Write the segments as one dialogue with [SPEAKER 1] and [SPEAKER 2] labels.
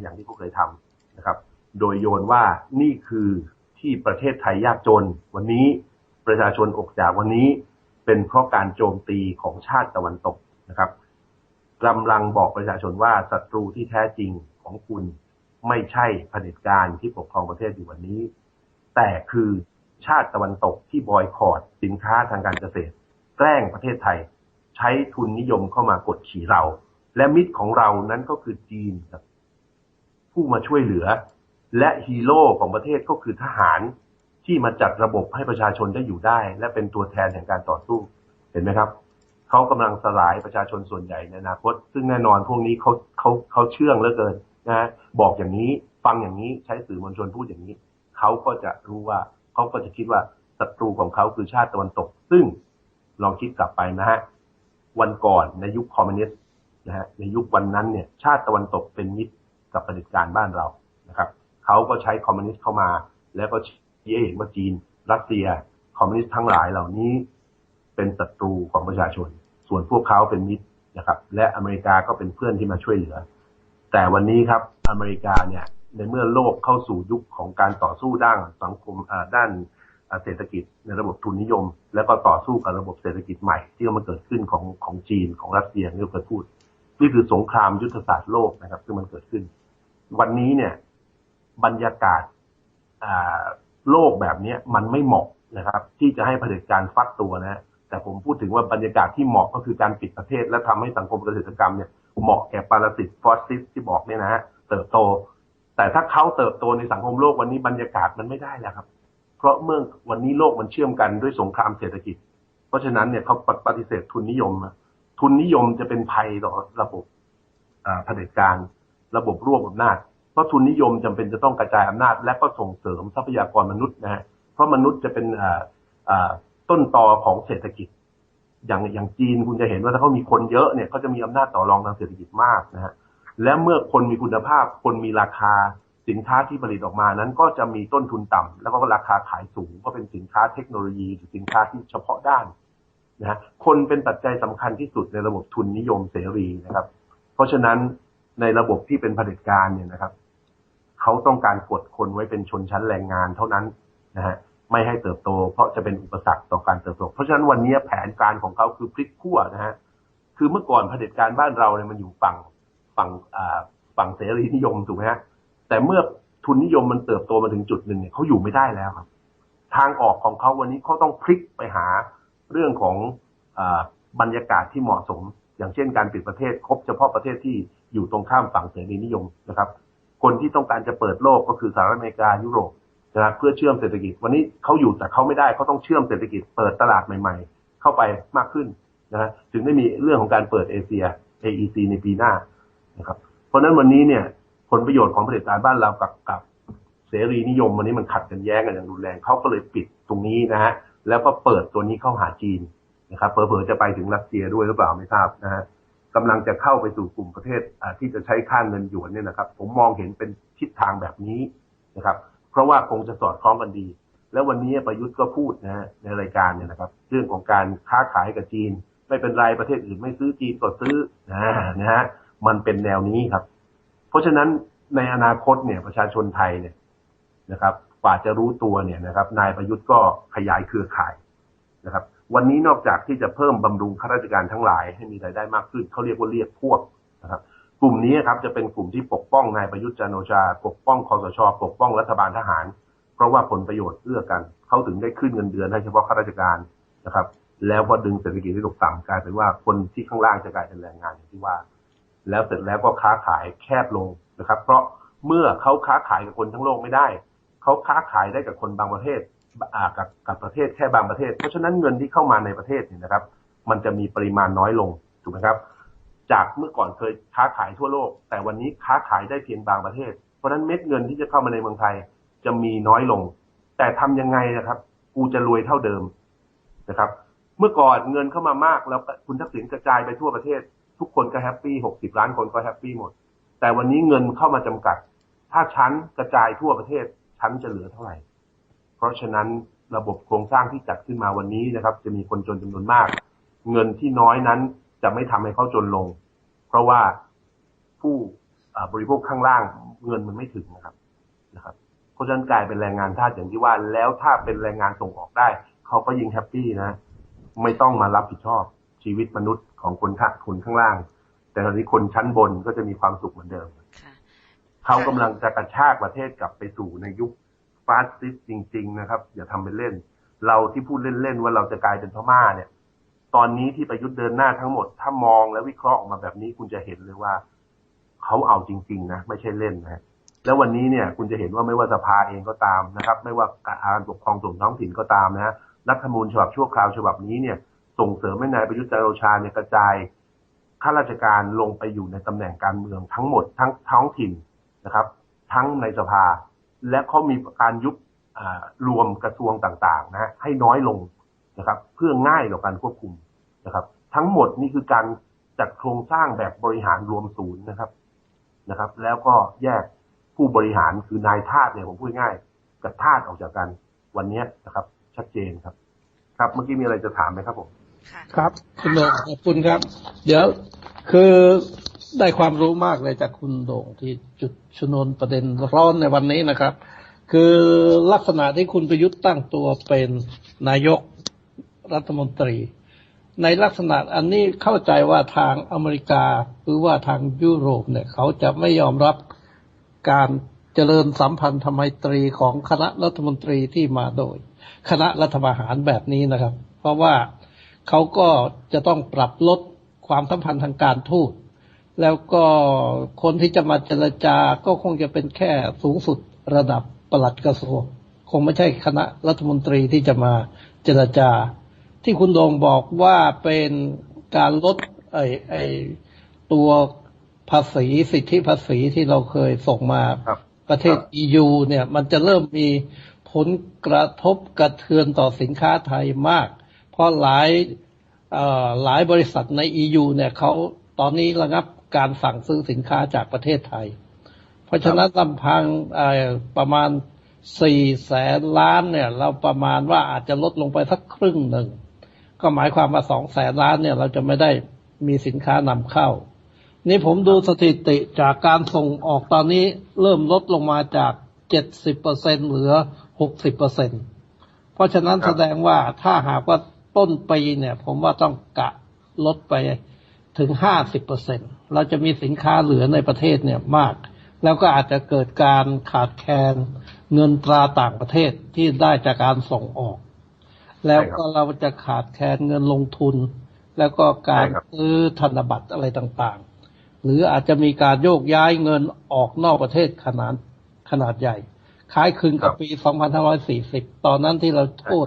[SPEAKER 1] อย่างที่เขาเคยทำนะครับ โดยโยนว่านี่คือที่ประเทศไทยยากจน วันนี้ประชาชนอกจากวันนี้เป็นเพราะการโจมตีของชาติตะวันตกนะครับกำลังบอกประชาชนว่าศัตรูที่แท้จริงของคุณไม่ใช่เผด็จการที่ปกครองประเทศอยู่วันนี้ แต่คือชาติตะวันตกที่บอยคอรดสินค้าทางการเกษตร แกล้งประเทศไทย ใช้ทุนนิยมเข้ามากดขี่เรา และมิตรของเรานั้นก็คือจีนครับ ผู้มาช่วยเหลือ และฮีโร่ของประเทศก็คือทหารที่มาจัดระบบให้ประชาชนได้อยู่ได้ และเป็นตัวแทนแห่งการต่อสู้เห็นไหมครับเขากำลังสลายประชาชนส่วนใหญ่ในอนาคต ซึ่งแน่นอนพวกนี้เขาเขาเขาเชื่องเหลือเกินนะบอกอย่างนี้ฟังอย่างนี้ใช้สื่อมวลชนพูดอย่างนี้เขาก็จะรู้ว่าเขาก็จะคิดว่าศัตรูของเขาคือชาติตะวันตก ซึ่งลองคิดกลับไปนะฮะวันก่อนในยุคคอมมิวนิสต์นะฮะในยุควันนั้นเนี่ย ชาติตะวันตกเป็นมิตร กับประเผด็จการบ้านเรานะครับเขาก็ใช้คอมมิวนิสต์เข้ามา แล้วก็ชี้ให้เห็นว่าจีน รัสเซีย คอมมิวนิสต์ทั้งหลายเหล่านี้เป็นศัตรูของประชาชน ส่วนพวกเขาเป็นมิตรนะครับ และอเมริกาก็เป็นเพื่อนที่มาช่วยเหลือ แต่วันนี้ครับอเมริกาเนี่ยในเมื่อโลกเข้าสู่ยุคของการต่อสู้ด้านสังคมด้านเศรษฐกิจในระบบทุนนิยม แล้วก็ต่อสู้กับระบบเศรษฐกิจใหม่ ที่มันเกิดขึ้นของของจีนของรัสเซียที่เราเคยพูด นี่คือสงครามยุทธศาสตร์โลกนะครับที่มันเกิดขึ้น วันนี้เนี่ยบรรยากาศโลกแบบนี้มันไม่เหมาะนะครับ ที่จะให้เผด็จการฟัดตัวนะ แต่ผมพูดถึงว่าบรรยากาศที่เหมาะก็คือการปิดประเทศ และทำให้สังคมเกษตรกรรมเนี่ยเหมาะแก่ปรสิตฟอสซิสที่บอกเนี่ยนะฮะเติบโต แต่ถ้าเขาเติบโตในสังคมโลกวันนี้บรรยากาศมันไม่ได้แล้วครับ เพราะเมื่อวันนี้โลกมันเชื่อมกันด้วยสงครามเศรษฐกิจ เพราะฉะนั้นเนี่ยเขาปฏิเสธทุนนิยม ทุนนิยมจะเป็นภัยต่อระบบเผด็จการ ระบบรวบอำนาจ เพราะทุนนิยมจำเป็นจะต้องกระจายอำนาจ และก็ส่งเสริมทรัพยากรมนุษย์นะฮะเพราะมนุษย์จะเป็นต้นตอของเศรษฐกิจ อย่างอย่างจีนคุณจะเห็นว่าถ้าเขามีคนเยอะเนี่ยเขาจะมีอำนาจต่อรองทางเศรษฐกิจมากนะฮะและเมื่อคนมีคุณภาพ คนมีราคาสินค้าที่ผลิตออกมานั้น ก็จะมีต้นทุนต่ำแล้วก็ราคาขายสูง ก็เป็นสินค้าเทคโนโลยีหรือสินค้าที่เฉพาะด้านนะฮะคนเป็นปัจจัยสำคัญที่สุดในระบบทุนนิยมเสรีนะครับ เพราะฉะนั้น ในระบบที่เป็นเผด็จการเนี่ยนะครับเขาต้องการกดคนไว้เป็นชนชั้นแรงงานเท่านั้นนะฮะไม่ให้เติบโต เพราะจะเป็นอุปสรรคต่อการเติบโต เพราะฉะนั้นวันนี้แผนการของเขาคือพลิกขั้วนะฮะคือเมื่อก่อนเผด็จการบ้านเราเนี่ยมันอยู่ฝั่งฝั่งฝั่งเสรีนิยมถูกไหมฮะแต่เมื่อทุนนิยมมันเติบโตมาถึงจุดหนึ่งเนี่ยเขาอยู่ไม่ได้แล้วครับ ทางออกของเขาวันนี้เขาต้องพลิกไปหาเรื่องของบรรยากาศที่เหมาะสม อย่างเช่นการปิดประเทศครบเฉพาะประเทศที่ อยู่ตรงข้ามฝั่งเสรีนิยมนะครับ คนที่ต้องการจะเปิดโลกก็คือสหรัฐอเมริกายุโรปนะครับเพื่อเชื่อมเศรษฐกิจ วันนี้เขาอยู่แต่เขาไม่ได้เขาต้องเชื่อมเศรษฐกิจเปิดตลาดใหม่ ๆ เข้าไปมากขึ้นนะฮะถึงได้มีเรื่องของการเปิดเอเชีย AEC ในปีหน้านะครับ เพราะนั้นวันนี้เนี่ยผลประโยชน์ของเผด็จการบ้านเรากับกับเสรีนิยมวันนี้มันขัดกันแย้งกันอย่างรุนแรงเขาก็เลยปิดตรงนี้นะฮะแล้วก็เปิดตัวนี้เข้าหาจีนนะครับเผลอๆจะไปถึงรัสเซียด้วยหรือเปล่าไม่ทราบนะฮะ กำลังจะเข้าไปสู่กลุ่มประเทศที่จะใช้ค่าเงินหยวนเนี่ยนะครับ ผมมองเห็นเป็นทิศทางแบบนี้นะครับ เพราะว่าคงจะสอดคล้องกันดี แล้ววันนี้ประยุทธ์ก็พูดนะฮะในรายการเนี่ยนะครับ เรื่องของการค้าขายกับจีน ไม่เป็นไรประเทศอื่นไม่ซื้อจีนก็ซื้อนะนะฮะมันเป็นแนวนี้ครับ เพราะฉะนั้นในอนาคตเนี่ยประชาชนไทยเนี่ยนะครับกว่าจะรู้ตัวเนี่ยนะครับ นายประยุทธ์ก็ขยายเครือข่ายนะครับ วันนี้นอกจากที่จะเพิ่มบำรุงข้าราชการทั้งหลายให้มีรายได้มากขึ้นเขาเรียกว่าเรียกพวกนะครับกลุ่มนี้ครับจะเป็นกลุ่มที่ปกป้องนายประยุทธ์จันโอชา ปกป้องคอสช ปกป้องรัฐบาลทหาร เพราะว่าผลประโยชน์เอื้อกัน เขาถึงได้ขึ้นเงินเดือนให้เฉพาะข้าราชการนะครับ แล้วพอดึงเศรษฐกิจที่ตกต่ำกลายเป็นว่าคนที่ข้างล่างจะกลายเป็นแรงงานอย่างที่ว่า แล้วเสร็จแล้วก็ค้าขายแคบลงนะครับ เพราะเมื่อเขาค้าขายกับคนทั้งโลกไม่ได้ เขาค้าขายได้กับคนบางประเทศ กับกับประเทศแค่บางประเทศ เพราะฉะนั้นเงินที่เข้ามาในประเทศเนี่ยนะครับ มันจะมีปริมาณน้อยลงถูกไหมครับ จากเมื่อก่อนเคยค้าขายทั่วโลก แต่วันนี้ค้าขายได้เพียงบางประเทศ เพราะฉะนั้นเม็ดเงินที่จะเข้ามาในเมืองไทยจะมีน้อยลง แต่ทำยังไงนะครับ กูจะรวยเท่าเดิมนะครับ เมื่อก่อนเงินเข้ามามากแล้วคุณทักษิณกระจายไปทั่วประเทศ ทุกคนก็แฮปปี้หกสิบล้านคนก็แฮปปี้หมด แต่วันนี้เงินเข้ามาจำกัด ถ้าชั้นกระจายทั่วประเทศชั้นจะเหลือเท่าไหร่ เพราะฉะนั้นระบบโครงสร้างที่จัดขึ้นมาวันนี้นะครับ จะมีคนจนจำนวนมาก เงินที่น้อยนั้นจะไม่ทำให้เขาจนลง เพราะว่าผู้บริโภคข้างล่างเงินมันไม่ถึงนะครับนะครับ เพราะฉะนั้นกลายเป็นแรงงานทาสอย่างที่ว่า แล้วถ้าเป็นแรงงานส่งออกได้ เขาก็ยิ่งแฮปปี้นะ ไม่ต้องมารับผิดชอบชีวิตมนุษย์ของคนข้าคนข้างล่าง แต่ตอนนี้คนชั้นบนก็จะมีความสุขเหมือนเดิมเขากำลังจะกระชากประเทศกลับไปสู่ในยุค ฟาสซิสจริง ๆ นะครับ อย่าทำเป็นเล่น เราที่พูดเล่น ๆ ว่าเราจะกลายเป็นพม่าเนี่ย ตอนนี้ที่ประยุทธ์เดินหน้าทั้งหมด ถ้ามองและวิเคราะห์ออกมาแบบนี้คุณจะเห็นเลยว่าเขาเอาจริง ๆ นะ ไม่ใช่เล่นนะแล้ววันนี้เนี่ยคุณจะเห็นว่าไม่ว่าสภาเองก็ตามนะครับ ไม่ว่าการปกครองส่วนท้องถิ่นก็ตามนะฮะรัฐธรรมนูญฉบับชั่วคราวฉบับนี้เนี่ย ส่งเสริมให้นายประยุทธ์จันโอชาเนี่ยกระจายข้าราชการลงไปอยู่ในตำแหน่งการเมืองทั้งหมดทั้งท้องถิ่นนะครับ ทั้งในสภา และเขามีการยุบรวมกระทรวงต่างๆนะให้น้อยลงนะครับ เพื่อง่ายต่อการควบคุมนะครับ ทั้งหมดนี่คือการจัดโครงสร้างแบบบริหารรวมศูนย์นะครับนะครับ แล้วก็แยกผู้บริหารคือนายทาสเนี่ยผมพูดง่ายกับทาสออกจากกันวันนี้นะครับ ชัดเจนครับ ครับเมื่อกี้มีอะไรจะถามไหมครับผม
[SPEAKER 2] ครับคุณโด่งขอบคุณครับ เดี๋ยวคือ ได้ความรู้มากเลยจากคุณโด่งที่จุดชนวนประเด็นร้อนในวันนี้นะครับ คือลักษณะที่คุณประยุทธ์ตั้งตัวเป็นนายกรัฐมนตรี ในลักษณะอันนี้เข้าใจว่าทางอเมริกาหรือว่าทางยุโรปเนี่ย เขาจะไม่ยอมรับการเจริญสัมพันธไมตรีของคณะรัฐมนตรีที่มาโดย คณะรัฐประหารแบบนี้นะครับ เพราะว่าเขาก็จะต้องปรับลดความสัมพันธ์ทางการทูต แล้วก็คนที่จะมาเจรจาก็คงจะเป็นแค่สูงสุดระดับปลัดกระทรวงคงไม่ใช่คณะรัฐมนตรีที่จะมาเจรจา ที่คุณโดงบอกว่าเป็นการลดไอ้ไอ้ตัวภาษีสิทธิภาษีที่เราเคยส่งมาประเทศ EU เนี่ย มันจะเริ่มมีผลกระทบกระเทือนต่อสินค้าไทยมาก เพราะหลายหลายบริษัทใน EU เนี่ยเขาตอนนี้ระงับ การสั่งซื้อสินค้าจากประเทศไทย เพราะฉะนั้นลำพังประมาณสี่แสนล้านเนี่ย เราประมาณว่าอาจจะลดลงไปสักครึ่งหนึ่ง ก็หมายความว่าสองแสนล้านเนี่ย เราจะไม่ได้มีสินค้านำเข้า นี่ผมดูสถิติจากการส่งออกตอนนี้เริ่มลดลงมาจากเจ็ดสิบเปอร์เซ็นเหลือหกสิบเปอร์เซ็นเพราะฉะนั้นแสดงว่าถ้าหากว่าต้นปีเนี่ย ผมว่าต้องกะลดไป ถึงห้าสิบเปอร์เซ็นเราจะมีสินค้าเหลือในประเทศเนี่ยมาก แล้วก็อาจจะเกิดการขาดแคลนเงินตราต่างประเทศที่ได้จากการส่งออก แล้วก็เราจะขาดแคลนเงินลงทุน แล้วก็การซื้อธนบัตรอะไรต่างๆ หรืออาจจะมีการโยกย้ายเงินออกนอกประเทศขนาดขนาดใหญ่ คล้ายคลึงกับปี 2540 ตอนนั้นที่เราโทษ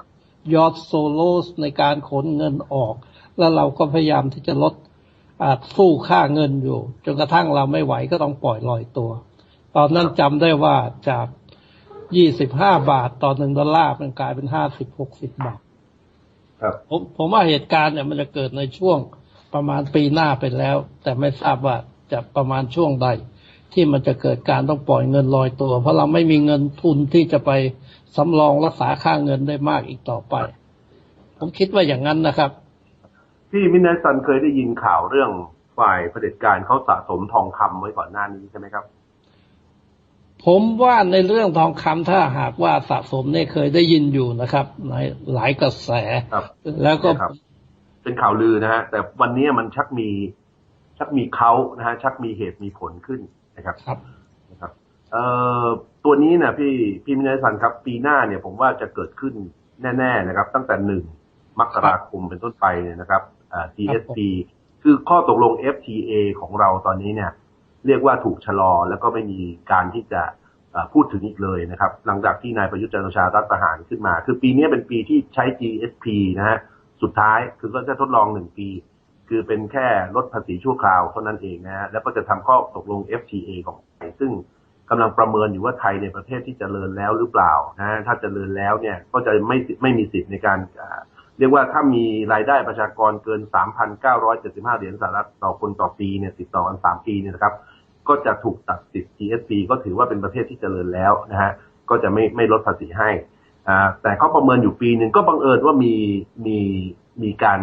[SPEAKER 2] ยอดโซโลสในการขนเงินออก แล้วเราก็พยายามที่จะลด สู้ค่าเงินอยู่ จนกระทั่งเราไม่ไหวก็ต้องปล่อยลอยตัว ตอนนั้นจำได้ว่าจากยี่สิบห้าบาทต่อหนึ่งดอลลาร์มันกลายเป็นห้าสิบหกสิบบาทผมผมว่าเหตุการณ์เนี่ยมันจะเกิดในช่วงประมาณปีหน้าไปแล้ว แต่ไม่ทราบว่าจะประมาณช่วงใด ที่มันจะเกิดการต้องปล่อยเงินลอยตัว เพราะเราไม่มีเงินทุนที่จะไปสำรองรักษาค่าเงินได้มากอีกต่อไป ผมคิดว่าอย่างนั้นนะครับ
[SPEAKER 1] พี่มินาซันเคยได้ยินข่าวเรื่องฝ่ายเผด็จการเขาสะสมทองคำไว้ก่อนหน้านี้ใช่ไหมครับ
[SPEAKER 2] ผมว่าในเรื่องทองคำถ้าหากว่าสะสมเนี่ยเคยได้ยินอยู่นะครับในหลายกระแสแล้วก็
[SPEAKER 1] เป็นข่าวลือนะฮะแต่วันนี้มันชักมีชักมีเขานะฮะชักมีเหตุมีผลขึ้นนะครับ
[SPEAKER 2] ครับ
[SPEAKER 1] นะครับเอ่อตัวนี้นะพี่พี่มินาซันครับ ปีหน้าเนี่ยผมว่าจะเกิดขึ้นแน่ ๆนะครับ ตั้งแต่หนึ่งมกราคมเป็นต้นไปเนี่ยนะครับ GSP คือข้อตกลง FTA ของเราตอนนี้เนี่ย เรียกว่าถูกชะลอแล้วก็ไม่มีการที่จะพูดถึงอีกเลยนะครับ หลังจากที่นายประยุทธ์จันโอชารัฐประหารขึ้นมา คือปีนี้เป็นปีที่ใช้ GSP นะฮะสุดท้ายคือก็จะทดลองหนึ่งปี คือเป็นแค่ลดภาษีชั่วคราวเท่านั้นเองนะฮะแล้วก็จะทำข้อตกลง FTA ของไทยซึ่งกำลังประเมินอยู่ว่าไทยในประเทศที่จเจริญแล้วหรือเปล่านะถ้าจเจริญแล้วเนี่ยก็จะไม่ไม่มีสิทธิ์ในการ เรียกว่าถ้ามีรายได้ประชากรเกิน 3,975 เหรียญสหรัฐต่อคนต่อปีเนี่ยติดต่อกัน 3 ปีเนี่ยนะครับ ก็จะถูกตัดสิทธิ์ GSP ก็ถือว่าเป็นประเทศที่เจริญแล้วนะฮะ ก็จะไม่ไม่ลดภาษีให้อ่าแต่เขาประเมินอยู่ปีหนึ่งก็บังเอิญว่ามีมีมีการ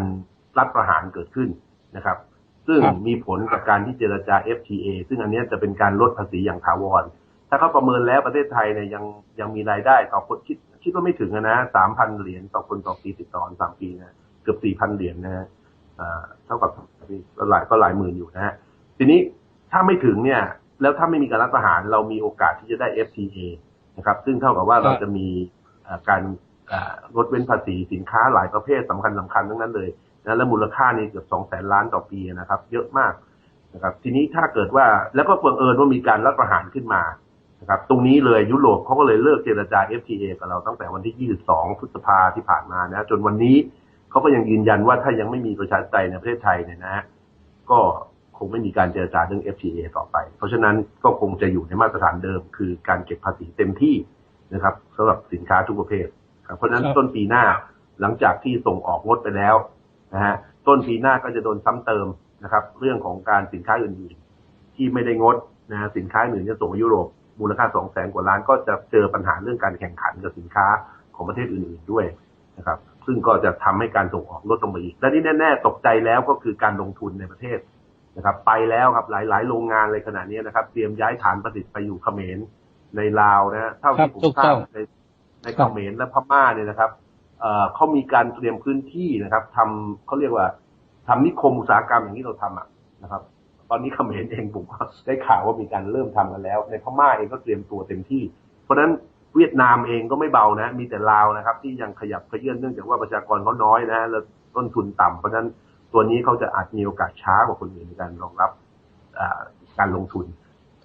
[SPEAKER 1] รัฐประหารเกิดขึ้นนะครับ ซึ่ง
[SPEAKER 2] ครับ
[SPEAKER 1] มีผลกับการที่เจรจา FTA ซึ่งอันเนี้ยจะเป็นการลดภาษีอย่างถาวร ถ้าเขาประเมินแล้วประเทศไทยเนี่ยยังยังมีรายได้ต่อคนคิด คิดว่าไม่ถึงอะนะสามพันเหรียญต่อคนต่อปีติดต่อกันสามปีนะเกือบสี่พันเหรียญนะฮะอ่าเท่ากับก็หลายก็หลายหมื่นอยู่นะฮะทีนี้ถ้าไม่ถึงเนี่ย แล้วถ้าไม่มีการรัฐประหารเรามีโอกาสที่จะได้ FTA นะครับ ซึ่งเท่ากับว่าเราจะมีอ่าการอ่าลดเว้นภาษีสินค้าหลายประเภทสำคัญสำคัญทั้งนั้นเลยนะและมูลค่านี่เกือบสองแสนล้านต่อปีนะครับ เยอะมากนะครับ ทีนี้ถ้าเกิดว่าแล้วก็บังเอิญว่ามีการรัฐประหารขึ้นมา นะครับ ตรงนี้เลยยุโรปเขาก็เลยเลิกเจรจา FTA กับเราตั้งแต่วันที่ 22 พฤษภาที่ผ่านมานะ จนวันนี้เขาก็ยังยืนยันว่าถ้ายังไม่มีประชาธิปไตยในประเทศไทยเนี่ยนะฮะก็คงไม่มีการเจรจาเรื่อง FTA ต่อไป เพราะฉะนั้นก็คงจะอยู่ในมาตรฐานเดิม คือการเก็บภาษีเต็มที่นะครับสำหรับสินค้าทุกประเภทครับเพราะฉะนั้น
[SPEAKER 2] ครับ
[SPEAKER 1] ต้นปีหน้าหลังจากที่ส่งออกงดไปแล้วนะฮะต้นปีหน้าก็จะโดนซ้ำเติมนะครับ เรื่องของการสินค้าอื่นๆ ที่ไม่ได้งดนะฮะสินค้าอื่นจะส่งไปยุโรป มูลค่า2 0 0แสนกว่าล้านก็จะเจอปัญหาเรื่องการแข่งขันกับสินค้าของประเทศอื่นๆด้วยนะครับ ซึ่งก็จะทำให้การส่งออกลดลงไปอีก และที่แน่ ๆ ตกใจแล้วก็คือการลงทุนในประเทศนะครับ ไปแล้วครับหลายๆ โรงงานเลยขนาดนี้นะครับ เตรียมย้ายฐานประดิษฐ์ไปอยู่เขมรในลาวนะฮะเท่า
[SPEAKER 2] ครั
[SPEAKER 1] ที่
[SPEAKER 2] บ
[SPEAKER 1] ผม
[SPEAKER 2] ถูก
[SPEAKER 1] ทรา
[SPEAKER 2] ต้
[SPEAKER 1] บ
[SPEAKER 2] อง
[SPEAKER 1] ในใน
[SPEAKER 2] ครั
[SPEAKER 1] เข
[SPEAKER 2] บ
[SPEAKER 1] มรและพม่าเนี่ยนะครับเอ่อเขามีการเตรียมพื้นที่นะครับทำเขาเรียกว่าทำนิคมอุตสาหกรรมอย่างที่เราทำอะนะครับ ตอนนี้เขมรเองผมก็ได้ข่าวว่ามีการเริ่มทำกันแล้ว ในพม่าเองก็เตรียมตัวเต็มที่ เพราะฉะนั้นเวียดนามเองก็ไม่เบานะ มีแต่ลาวนะครับ ที่ยังขยับเขยื่อนเนื่องจากว่าประชากรเขาน้อยนะแล้วต้นทุนต่ำเพราะฉะนั้นตัวนี้เขาจะอาจมีโอกาสช้ากว่าคนอื่นในการรองรับอ่าการลงทุน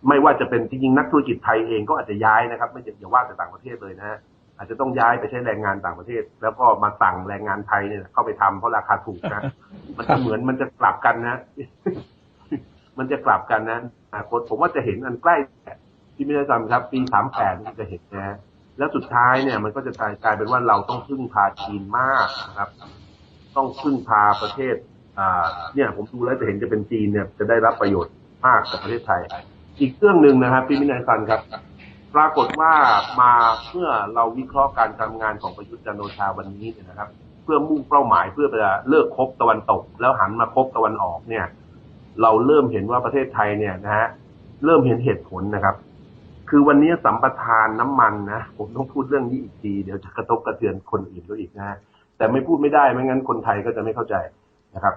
[SPEAKER 1] ไม่ว่าจะเป็นจริงๆนักธุรกิจไทยเองก็อาจจะย้ายนะครับ ไม่อย่าว่าแต่ต่างประเทศเลยนะฮะอาจจะต้องย้ายไปใช้แรงงานต่างประเทศ แล้วก็มาสั่งแรงงานไทยเนี่ยเข้าไปทำเพราะราคาถูกนะมันจะเหมือนมันจะกลับกันนะ มันจะกลับกันนะอนาคตผมว่าจะเห็นอันใกล้ที่ไม่ได้จำครับ ปีสามแปดจะเห็นนะฮะแล้วสุดท้ายเนี่ยมันก็จะกลายกลายเป็นว่าเราต้องพึ่งพาจีนมากนะครับ ต้องพึ่งพาประเทศอ่าเนี่ยผมดูแล้วจะเห็นจะเป็นจีนเนี่ยจะได้รับประโยชน์มากกับประเทศไทย อีกเรื่องหนึ่งนะครับพี่มินัยซันครับ ปรากฏว่ามาเมื่อเราวิเคราะห์การทำงานของประยุทธ์จันโอชาวันนี้เนี่ยนะครับ เพื่อมุ่งเป้าหมายเพื่อจะเลิกคบตะวันตก แล้วหันมาคบตะวันออกเนี่ย เราเริ่มเห็นว่าประเทศไทยเนี่ยนะฮะเริ่มเห็นเหตุผลนะครับ คือวันนี้สัมปทานน้ำมันนะผมต้องพูดเรื่องนี้อีกทีเดี๋ยวจะกระทบกระเทือนคนอื่นด้วยอีกนะฮะแต่ไม่พูดไม่ได้ไม่งั้นคนไทยก็จะไม่เข้าใจนะครับ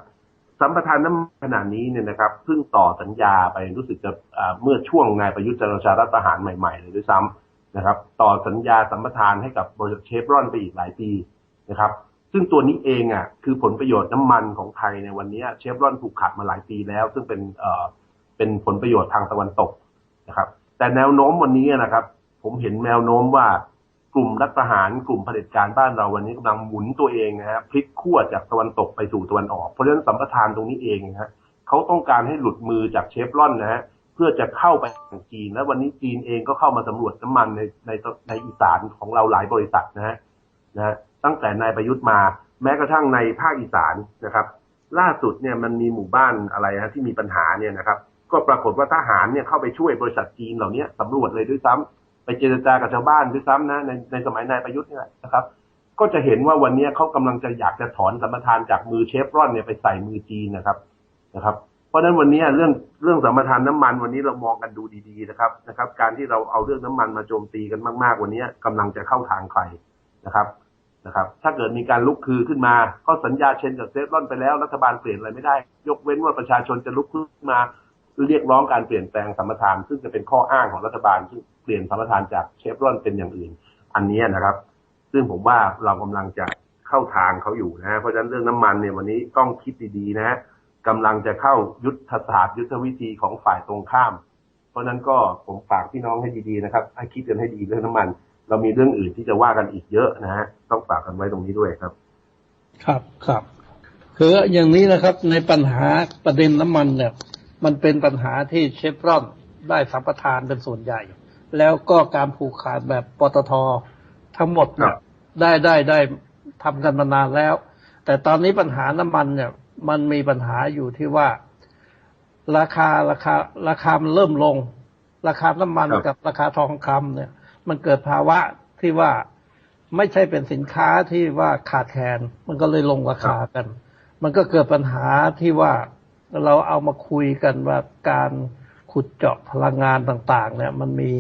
[SPEAKER 1] สัมปทานน้ำขนาดนี้เนี่ยนะครับเพิ่งต่อสัญญาไปรู้สึกจะอ่าเมื่อช่วงนายประยุทธ์จันทร์โอชารัฐประหารใหม่ๆเลยด้วยซ้ำนะครับ ต่อสัญญาสัมปทานให้กับบริษัทเชฟรอนไปอีกหลายปีนะครับ ซึ่งตัวนี้เองอะคือผลประโยชน์น้ำมันของไทยในวันนี้เชฟรอนถูกขัดมาหลายปีแล้ว ซึ่งเป็นเอ่อเป็นผลประโยชน์ทางตะวันตกนะครับ แต่แนวโน้มวันนี้นะครับ ผมเห็นแนวโน้มว่ากลุ่มรัฐประหารกลุ่มเผด็จการบ้านเราวันนี้กำลังหมุนตัวเองนะฮะพลิกขั้วจากตะวันตกไปสู่ตะวันออก เพราะฉะนั้นสัมปทานตรงนี้เองนะฮะเขาต้องการให้หลุดมือจากเชฟรอนนะฮะเพื่อจะเข้าไปจีน และวันนี้จีนเองก็เข้ามาสำรวจน้ำมันในในในอีสานของเราหลายบริษัทนะฮะนะฮะ ตั้งแต่นายประยุทธ์มา แม้กระทั่งในภาคอีสานนะครับ ล่าสุดเนี่ยมันมีหมู่บ้านอะไรนะที่มีปัญหาเนี่ยนะครับ ก็ปรากฏว่าทหารเนี่ยเข้าไปช่วยบริษัทจีนเหล่านี้สำรวจเลยด้วยซ้ำไปเจรจากับชาวบ้านด้วยซ้ำนะในในสมัยนายประยุทธ์นี่แหละนะครับ ก็จะเห็นว่าวันนี้เขากำลังจะอยากจะถอนสัมปทานจากมือเชฟรอนเนี่ยไปใส่มือจีนนะครับนะครับเพราะฉะนั้นวันนี้เรื่องเรื่องสัมปทานน้ำมันวันนี้เรามองกันดูดีๆนะครับนะครับ การที่เราเอาเรื่องน้ำมันมาโจมตีกันมาก ๆ วันนี้กำลังจะเข้าทางใครนะครับ นะครับ ถ้าเกิดมีการลุกคือขึ้นมาก็สัญญาเชนกับเซฟรอนไปแล้วรัฐบาลเปลี่ยนอะไรไม่ได้ ยกเว้นว่าประชาชนจะลุกขึ้นมาเรียกร้องการเปลี่ยนแปลงสัมปทาน ซึ่งจะเป็นข้ออ้างของรัฐบาลซึ่งเปลี่ยนสัมปทานจากเชฟรอนเป็นอย่างอื่น อันนี้นะครับ ซึ่งผมว่าเรากำลังจะเข้าทางเขาอยู่นะ เพราะฉะนั้นเรื่องน้ำมันเนี่ยวันนี้ต้องคิดดีๆนะฮะกำลังจะเข้ายุทธศาสตร์ ยุทธวิธีของฝ่ายตรงข้าม เพราะฉะนั้นก็ผมฝากพี่น้องให้ดีๆนะครับให้คิดกันให้ดีเรื่องน้ำมัน เรามีเรื่องอื่นที่จะว่ากันอีกเยอะนะฮะต้องฝากกันไว้ตรงนี้ด้วยครับ
[SPEAKER 2] ครับครับคืออย่างนี้นะครับในปัญหาประเด็นน้ำมันเนี่ย มันเป็นปัญหาที่เชฟรอนได้สัมปทานเป็นส่วนใหญ่ แล้วก็การผูกขาดแบบปตททั้งหมดเนี่
[SPEAKER 1] ครั
[SPEAKER 2] ย
[SPEAKER 1] บ
[SPEAKER 2] ได้ได้ได้ทำกันมานานแล้ว แต่ตอนนี้ปัญหาน้ำมันเนี่ย มันมีปัญหาอยู่ที่ว่า ราคาราคาราคามันเริ่มลง ราคาน้ำมัน
[SPEAKER 1] ครับ
[SPEAKER 2] กับราคาทองคำเนี่ย มันเกิดภาวะที่ว่าไม่ใช่เป็นสินค้าที่ว่าขาดแคลนมันก็เลยลงราคากัน มันก็เกิดปัญหาที่ว่าเราเอามาคุยกันว่าการขุดเจาะพลังงานต่าง ๆ เนี่ย มันมี